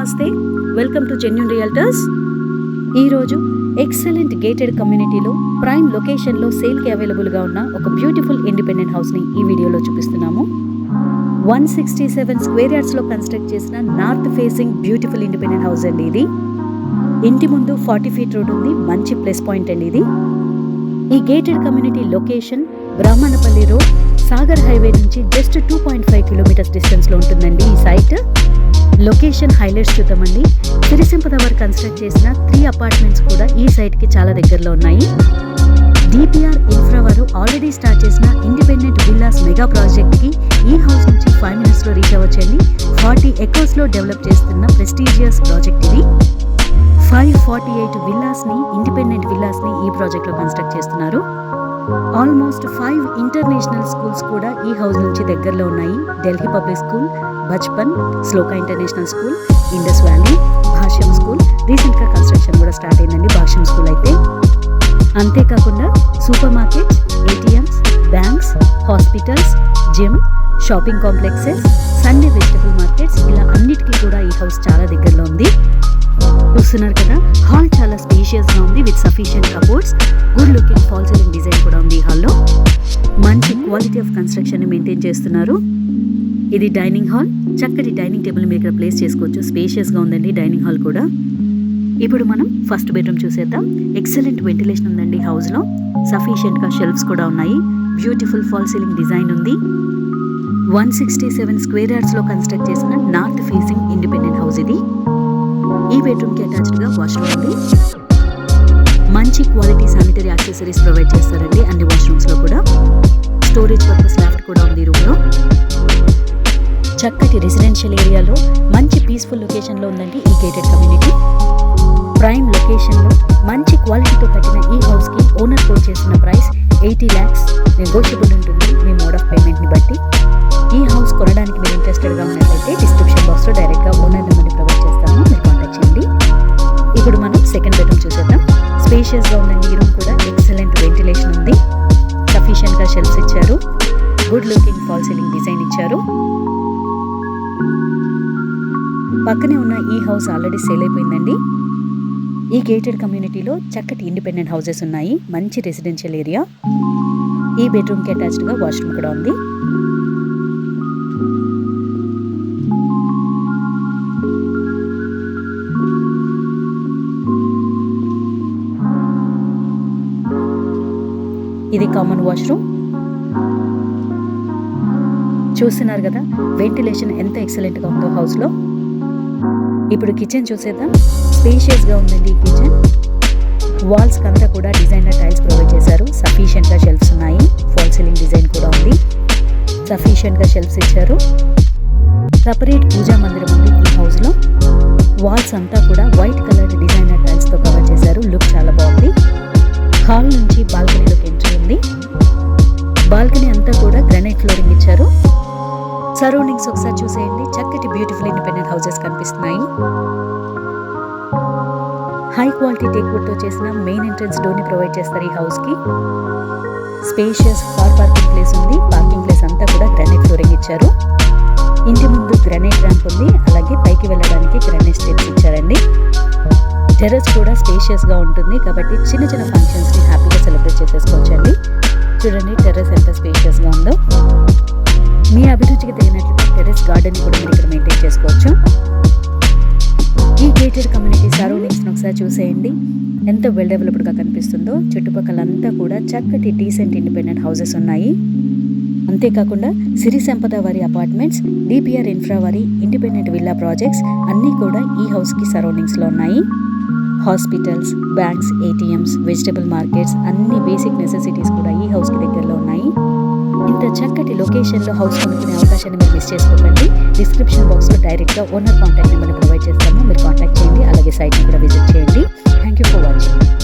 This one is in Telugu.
నమస్తే. Welcome to Genuine Realtors. ఈరోజు ఎక్సలెంట్ గేటెడ్ కమ్యూనిటీలో ప్రైమ్ లొకేషన్లో సేల్కి అవైలబుల్గా ఉన్న ఒక బ్యూటిఫుల్ ఇండిపెండెంట్ హౌస్ని ఈ వీడియోలో చూపిస్తున్నాము. వన్ సిక్స్టీ సెవెన్ స్క్వేర్ యార్డ్స్లో కన్స్ట్రక్ట్ చేసిన north facing beautiful independent house అండి ఇది. ఇంటి ముందు ఫార్టీ ఫీట్ రోడ్ ఉంది మంచి ప్లస్ పాయింట్ అండి ఇది. ఈ gated community location Brahmanapalli road Sagar highway నుంచి just two point five kilometres డిస్టెన్స్లో ఉంటుందండి ఈ సైట్. లొకేషన్ హైలైట్స్ చూద్దామండి. సిరిసింపద వారు కన్స్ట్రక్ట్ చేసిన త్రీ అపార్ట్మెంట్స్ కూడా ఈ సైట్కి చాలా దగ్గరలో ఉన్నాయి. డిపిఆర్ ఇన్ఫ్రా వారు ఆల్రెడీ స్టార్ట్ చేసిన ఇండిపెండెంట్ విల్లాస్ మెగా ప్రాజెక్ట్కి ఈ హౌస్ నుంచి ఫైవ్ మినిట్స్లో రీచ్ అవ్వచ్చండి. ఫార్టీ ఎకర్స్లో డెవలప్ చేస్తున్న ప్రెస్టీజియస్ ప్రాజెక్ట్ ఇది. ఫైవ్ ఫార్టీ ఎయిట్ విల్లాస్ని ఇండిపెండెంట్ విల్లాస్ని ఈ ప్రాజెక్ట్లో కన్స్ట్రక్ట్ చేస్తున్నారు. ఆల్మోస్ట్ ఫైవ్ ఇంటర్నేషనల్ స్కూల్స్ కూడా ఈ హౌస్ నుంచి దగ్గరలో ఉన్నాయి. Delhi public school Bachpan Shloka international school Indus Valley Bhashyam school. రీసెంట్గా కన్స్ట్రక్షన్ కూడా స్టార్ట్ అయిందండి భాష్యం స్కూల్ అయితే. అంతేకాకుండా super markets ATMs banks hospitals gym shopping complexes Sunday vegetable markets ఇలా అన్నిటికీ కూడా ఈ హౌస్ చాలా దగ్గరలో ఉంది. చూస్తున్నారు కదా? హాల్ చాలా స్పేషియస్గా ఉంది with sufficient cupboards good looking false ceiling design కూడా ఉంది ఈ హాల్లో. మంచి క్వాలిటీ ఆఫ్ కన్స్ట్రక్షన్ని మెయింటైన్ చేస్తున్నారు. ఇది డైనింగ్ హాల్ చక్కటి డైనింగ్ టేబుల్ మీరు ఇక్కడ ప్లేస్ చేసుకోవచ్చు. స్పేషియస్గా ఉందండి డైనింగ్ హాల్ కూడా. ఇప్పుడు మనం ఫస్ట్ బెడ్రూమ్ చూసేద్దాం. ఎక్సలెంట్ వెంటిలేషన్ ఉందండి హౌస్లో లో. షెల్ఫ్స్ కూడా ఉన్నాయి. బ్యూటిఫుల్ ఫాల్ సీలింగ్ డిజైన్ ఉంది. వన్ సిక్స్టీ సెవెన్ స్క్వేర్ యార్డ్స్లో కన్స్ట్రక్ట్ చేసిన బెడ్రూమ్కి అటాచ్డ్గా వాష్రూమ్ ఉంది. మంచి క్వాలిటీ శానిటరీ యాక్సెసరీస్ ప్రొవైడ్ చేస్తారండి అన్ని వాష్రూమ్స్లో కూడా. స్టోరేజ్ పర్పస్ లాఫ్ట్ కూడా ఉంది రూమ్లో. చక్కటి రెసిడెన్షియల్ ఏరియాలో మంచి పీస్ఫుల్ లొకేషన్లో ఉందండి ఈ గేటెడ్ కమ్యూనిటీ ప్రైమ్ లొకేషన్లో మంచి క్వాలిటీతో కట్టిన ఈ హౌస్కి ఓనర్ కోట్ చేసిన ప్రైస్ ఎయిటీ ల్యాక్స్ నెగోషియబుల్ ఉంటుంది. మీ మోడ్ ఆఫ్ స్పేషియస్గా స్పేషియస్గా ఉందండి ఈ రూమ్ కూడా ఎక్సలెంట్ వెంటిలేషన్ ఉంది. సఫిషియెంట్గా షెల్ఫ్స్ ఇచ్చారు. Good looking false ceiling design ఇచ్చారు. పక్కనే ఉన్న ఈ హౌస్ ఆల్రెడీ సేల్ అయిపోయిందండి. ఈ గేటెడ్ కమ్యూనిటీలో చక్కటి ఇండిపెండెంట్ హౌసెస్ ఉన్నాయి. మంచి రెసిడెన్షియల్ ఏరియా ఈ బెడ్రూమ్కి అటాచ్డ్గా వాష్రూమ్ కూడా ఉంది. ఇది కామన్ వాష్రూమ్ చూస్తున్నారు కదా వెంటిలేషన్ ఎంత ఎక్సలెంట్గా ఉందో హౌస్లో ఇప్పుడు కిచెన్ చూసేద్దాం. స్పేషియస్గా ఉందండి ఈ కిచెన్ వాల్స్ అంతా కూడా డిజైనర్ టైల్స్ ప్రొవైడ్ చేశారు. సఫిషియెంట్గా షెల్ఫ్స్ ఉన్నాయి. ఫాల్ సీలింగ్ డిజైన్ కూడా ఉంది. సఫిషియెంట్గా షెల్ఫ్స్ ఇచ్చారు. సపరేట్ పూజా మందిరం ఉంది ఈ హౌస్లో వాల్స్ అంతా కూడా వైట్ కలర్ డిజైనర్ టైల్స్తో కవర్ చేశారు. లుక్ చాలా బాగుంది. హాల్ నుంచి బాల్కనీ ఉంది బాల్కనీ అంతా కూడా గ్రానైట్ ఫ్లోరింగ్ ఇచ్చారు. సరౌండింగ్స్ ఒకసారి చూసేయండి. చక్కటి బ్యూటిఫుల్ ఇండిపెండెంట్ హౌసెస్ కనిపిస్తున్నాయి. హై క్వాలిటీ టేక్వుడ్తో చేసిన మెయిన్ ఎంట్రన్స్ డోర్ని ప్రొవైడ్ చేస్తారు ఈ హౌస్కి స్పేషియస్ కార్ పార్కింగ్ ప్లేస్ ఉంది. పార్కింగ్ ప్లేస్ అంతా కూడా గ్రానైట్ ఫ్లోరింగ్ ఇచ్చారు. ఇంటి ముందు గ్రానైట్ ర్యాంప్ ఉంది. అలాగే పైకి వెళ్ళడానికి గ్రానైట్ స్టెప్స్ ఇచ్చారండి. టెర్రస్ కూడా స్పేషియస్గా ఉంటుంది. కాబట్టి చిన్న చిన్న ఫంక్షన్స్ని హ్యాపీగా సెలబ్రేట్ చేసేసుకోవచ్చండి. చూడండి టెర్రస్ ఎంత స్పేషియస్గా ఉందో. మీ అభిరుచికి తగినట్లుగా టెర్రస్ గార్డెన్ కూడా మీరు ఇక్కడ మెయింటైన్ చేసుకోవచ్చు. ఈ గేటెడ్ కమ్యూనిటీ సరౌండింగ్స్ని ఒకసారి చూసేయండి. ఎంత వెల్ డెవలప్డ్గా కనిపిస్తుందో. చుట్టుపక్కల అంతా కూడా చక్కటి డీసెంట్ ఇండిపెండెంట్ హౌసెస్ ఉన్నాయి. అంతేకాకుండా సిరి సంపద వారి అపార్ట్మెంట్స్ డిపిఆర్ ఇన్ఫ్రా వారి ఇండిపెండెంట్ విల్లా ప్రాజెక్ట్స్ అన్నీ కూడా ఈ హౌస్కి సరౌండింగ్స్లో ఉన్నాయి. Hospitals banks ATMs vegetable markets అన్ని బేసిక్ నెసెసిటీస్ కూడా ఈ హౌస్కి దగ్గరలో ఉన్నాయి. ఇంత చక్కటి లొకేషన్లో హౌస్ కొనుక్కునే అవకాశాన్ని మీరు మిస్ చేసుకోకండి. డిస్క్రిప్షన్ బాక్స్లో డైరెక్ట్గా ఓనర్ కాంటాక్ట్ నెంబర్ని ప్రొవైడ్ చేస్తాము. మీరు కాంటాక్ట్ చేయండి. అలాగే సైట్ని కూడా విజిట్ చేయండి. Thank you for watching.